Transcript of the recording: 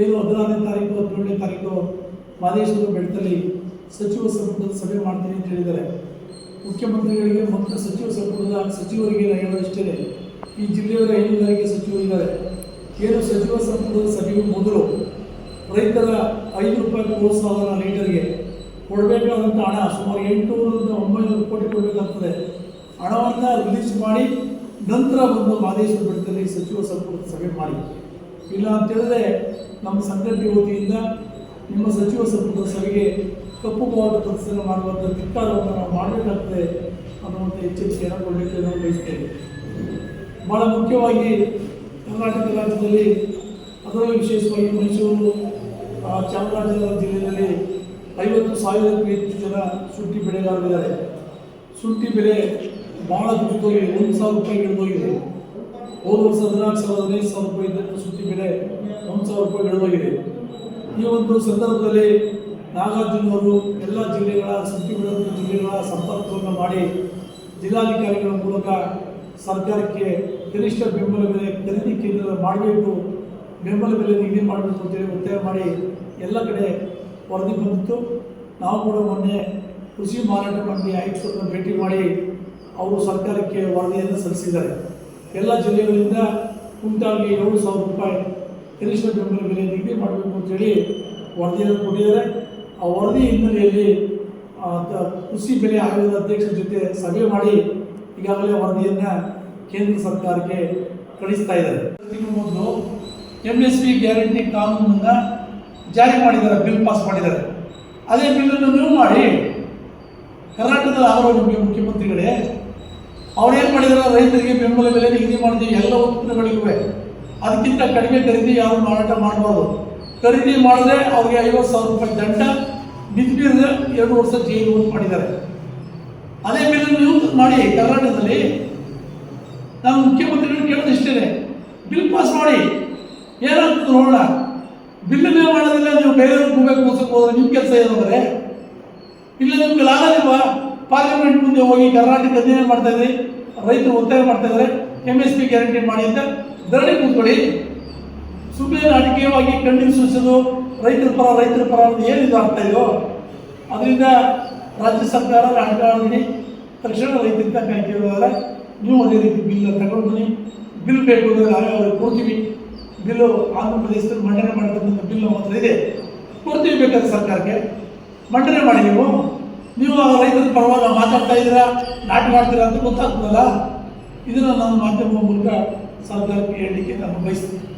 ಏನು ಹದಿನಾರನೇ ತಾರೀಕು ಹದಿನೇಳನೇ ತಾರೀಕು ಮಾದೇಶ್ವರ ಬೆಟ್ಟದಲ್ಲಿ ಸಚಿವ ಸಂಪುಟದ ಸಭೆ ಮಾಡ್ತೀನಿ ಅಂತ ಹೇಳಿದ್ದಾರೆ. ಮುಖ್ಯಮಂತ್ರಿಗಳಿಗೆ ಮತ್ತು ಸಚಿವ ಸಂಪುಟದ ಸಚಿವರಿಗೆ ಹೇಳೋ ಹೇಳೋದಿಷ್ಟೇ ಈ ಜಿಲ್ಲೆಯವರ ಐದುವರೆಗೆ ಸಚಿವರಿದ್ದಾರೆ ಏನು ಸಚಿವ ಸಂಪುಟದ ಸಭೆಗೂ ಮೊದಲು ರೈತರ ಐದು ರೂಪಾಯಿ ಸಾವಿರ ಲೀಟರ್ಗೆ ಕೊಡಬೇಕಾದಂಥ ಹಣ ಸುಮಾರು ಎಂಟುನೂರಿಂದ ಒಂಬೈನೂರು ಕೋಟಿ ಕೊಡಬೇಕಾಗ್ತದೆ. ಹಣವನ್ನು ರಿಲೀಸ್ ಮಾಡಿ ನಂತರ ಬಂದು ಮಾದೇಶ್ವರ ಬೆಟ್ಟದಲ್ಲಿ ಸಚಿವ ಸಂಪುಟದ ಸಭೆ ಮಾಡಿ. ಇಲ್ಲ ಅಂತ ಹೇಳಿದ್ರೆ ನಮ್ಮ ಸಂಘಟನೆ ವತಿಯಿಂದ ನಿಮ್ಮ ಸಚಿವ ಸಂಪುಟದ ಸಭೆಗೆ ಕಪ್ಪು ಬಾವುಟ ಪ್ರದರ್ಶನ ಮಾಡುವಂಥ ಧಿಕ್ಕಾರವನ್ನು ನಾವು ಮಾಡಬೇಕಾಗ್ತದೆ ಅನ್ನುವಂಥ ಎಚ್ಚರಿಕೆಯನ್ನು ಕೊಡಲಿಕ್ಕೆ ನಾವು ಬಯಸ್ತೇವೆ ಭಾಳ ಮುಖ್ಯವಾಗಿ ಕರ್ನಾಟಕ ರಾಜ್ಯದಲ್ಲಿ ಅದರಲ್ಲೂ ವಿಶೇಷವಾಗಿ ಮೈಸೂರು ಚಾಮರಾಜನಗರ ಜಿಲ್ಲೆಯಲ್ಲಿ ಐವತ್ತು ಸಾವಿರಕ್ಕೂ ಹೆಚ್ಚು ಜನ ಶುಂಠಿ ಬೆಳೆಗಾರರಿದ್ದಾರೆ. ಶುಂಠಿ ಬೆಲೆ ಭಾಳ ದುಡ್ಡು ಒಂದು ಸಾವಿರ ರೂಪಾಯಿ ಇಳಿದೋಗಿದೆ ಹೋದ ವರ್ಷ ಹದಿನಾಲ್ಕು ಸಾವಿರದ ಹದಿನೈದು ಸಾವಿರ ರೂಪಾಯಿ ಇದ್ದಂಥ ಶುಂಠಿ ಬೆಲೆ ಒಂದು ಸಾವಿರ ರೂಪಾಯಿ ಇಳಿದೋಗಿದೆ ಈ ಒಂದು ಸಂದರ್ಭದಲ್ಲಿ ನಾಗಾರ್ಜುನವರು ಎಲ್ಲ ಜಿಲ್ಲೆಗಳ ಸುತ್ತಿ ಬೆಳೆದ ಜಿಲ್ಲೆಗಳ ಸಂಪರ್ಕವನ್ನು ಮಾಡಿ ಜಿಲ್ಲಾಧಿಕಾರಿಗಳ ಮೂಲಕ ಸರ್ಕಾರಕ್ಕೆ ಕನಿಷ್ಠ ಬೆಂಬಲ ಬೆಲೆ ಖರೀದಿ ಕೇಂದ್ರ ಮಾಡಬೇಕು, ಬೆಂಬಲ ಬೆಲೆ ನಿಗದಿ ಮಾಡಬೇಕು ಅಂತೇಳಿ ಒತ್ತಾಯ ಮಾಡಿ ಎಲ್ಲ ಕಡೆ ವರದಿ ಬಂದಿತ್ತು. ನಾವು ಕೂಡ ಮೊನ್ನೆ ಕೃಷಿ ಮಾರಾಟ ಮಂಡಳಿ ಆಯುಕ್ತರನ್ನು ಭೇಟಿ ಮಾಡಿ ಅವರು ಸರ್ಕಾರಕ್ಕೆ ವರದಿಯನ್ನು ಸಲ್ಲಿಸಿದ್ದಾರೆ. ಎಲ್ಲ ಜಿಲ್ಲೆಗಳಿಂದ ಕುಂಟಾಲ್ಗೆ ಏಳು ಸಾವಿರ ರೂಪಾಯಿ ಕನಿಷ್ಠ ಬೆಂಬಲ ಬೆಲೆ ನಿಗದಿ ಮಾಡಬೇಕು ಅಂತೇಳಿ ವರದಿಯನ್ನು ಕೊಟ್ಟಿದ್ದಾರೆ. ಆ ವರದಿ ಹಿನ್ನೆಲೆಯಲ್ಲಿ ಕೃಷಿ ಬೆಲೆ ಆಯೋಗದ ಅಧ್ಯಕ್ಷರ ಜೊತೆ ಸಭೆ ಮಾಡಿ ಈಗಾಗಲೇ ವರದಿಯನ್ನು ಕೇಂದ್ರ ಸರ್ಕಾರಕ್ಕೆ ಕಳಿಸ್ತಾ ಇದ್ದಾರೆ. ಮೊದಲು ಎಂ ಎಸ್ ಪಿ ಗ್ಯಾರಂಟಿ ಕಾನೂನನ್ನು ಜಾರಿ ಮಾಡಿದ್ದಾರೆ, ಬಿಲ್ ಪಾಸ್ ಮಾಡಿದ್ದಾರೆ. ಅದೇ ಬಿಲ್ಲನ್ನು ನೀವು ಮಾಡಿ ಕರ್ನಾಟಕದ ಆರೋಗ್ಯ ನಿಮಗೆ ಮುಖ್ಯಮಂತ್ರಿಗಳೇ ಏನು ಮಾಡಿದಾರೆ? ರೈತರಿಗೆ ಬೆಂಬಲ ಬೆಲೆ ನಿಗದಿ ಮಾಡ್ತೀವಿ. ಎಲ್ಲ ಉತ್ಪನ್ನಗಳಿಗೂ ಅದಕ್ಕಿಂತ ಕಡಿಮೆ ಖರೀದಿ ಯಾರು ಮಾರಾಟ ಮಾಡಬಾರ್ದು. ಖರೀದಿ ಮಾಡಿದ್ರೆ ಅವ್ರಿಗೆ ಐವತ್ತು ಸಾವಿರ ರೂಪಾಯಿ ದಂಡ ಬಿದ್ದಿರೋದ್ರೆ ಎರಡು ವರ್ಷ ಜೈಲು ಅಂತ ಮಾಡಿದ್ದಾರೆ. ಅದೇ ಮೇಲೆ ನೀವು ಮಾಡಿ, ಕರ್ನಾಟಕದಲ್ಲಿ ನಾನು ಮುಖ್ಯಮಂತ್ರಿಗಳು ಕೇಳೋದು ಇಷ್ಟೇ ಬಿಲ್ ಪಾಸ್ ಮಾಡಿ. ಏನಾಗ್ತದೆ ನೋಡೋಣ. ಬಿಲ್ಲನ್ನೇ ಮಾಡೋದಿಲ್ಲ ನೀವು ಬೇರೆಯವ್ರಿಗೆ ಹೋಗ್ಬೇಕು ಹೋದ್ರೆ ನಿಮ್ಮ ಕೆಲಸ ಏನಂದ್ರೆ ಇಲ್ಲ, ನಿಮ್ಗೆ ಆಗೋದಿಲ್ವಾ ಪಾರ್ಲಿಮೆಂಟ್ ಮುಂದೆ ಹೋಗಿ ಕರ್ನಾಟಕ ಅಧ್ಯಯನ ಮಾಡ್ತಾ ಇದ್ರಿ ರೈತರು ಒತ್ತಾಯ ಮಾಡ್ತಾ ಇದ್ದಾರೆ ಎಂ ಎಸ್ ಪಿ ಗ್ಯಾರಂಟಿ ಮಾಡಿ ಅಂತ ಧರಣಿ ಕೂತ್ಕೊಳ್ಳಿ. ಸುಮ್ಮನೆ ರಾಜಕೀಯವಾಗಿ ಕಣ್ಣಿಗೆ ಸೂಚಿಸೋದು ರೈತರ ಪರ ರೈತರ ಪರ ಅಂತ ಏನು ಇದು? ಆಗ್ತಾ ಇದೆಯೋ ಅದರಿಂದ ರಾಜ್ಯ ಸರ್ಕಾರ ರಾಜಕಾರಣಿ ತಕ್ಷಣ ರೈತರಿಂದ ಕೈ ನೀವು ಅದೇ ರೀತಿ ಬಿಲ್ ತಗೊಂಡು ಬನ್ನಿ. ಬಿಲ್ ಬೇಕು ಅಂದರೆ ನಾವೇ ಕೊಡ್ತೀವಿ. ಬಿಲ್ಲು ಆಂಧ್ರ ಪ್ರದೇಶದಲ್ಲಿ ಮಂಡನೆ ಮಾಡಿರ್ತಕ್ಕಂಥ ಬಿಲ್ ಮಾತ್ರ ಇದೆ. ಕೊಡ್ತೀವಿ ಬೇಕಾದ್ರೆ ಸರ್ಕಾರಕ್ಕೆ. ಮಂಡನೆ ಮಾಡಿ ನೀವು. ನೀವು ಆ ರೈತರ ಪರವಾಗಿ ಮಾತಾಡ್ತಾ ಇದ್ದೀರಾ, ನಾಟಿ ಮಾಡ್ತೀರಾ ಅಂತ ಗೊತ್ತಾಗ್ತದಲ್ಲ? ಇದನ್ನು ನಾನು ಮಾಧ್ಯಮ ಮೂಲಕ ಸರ್ಕಾರಕ್ಕೆ ಹೇಳಲಿಕ್ಕೆ ನಾನು ಬಯಸ್ತೀನಿ.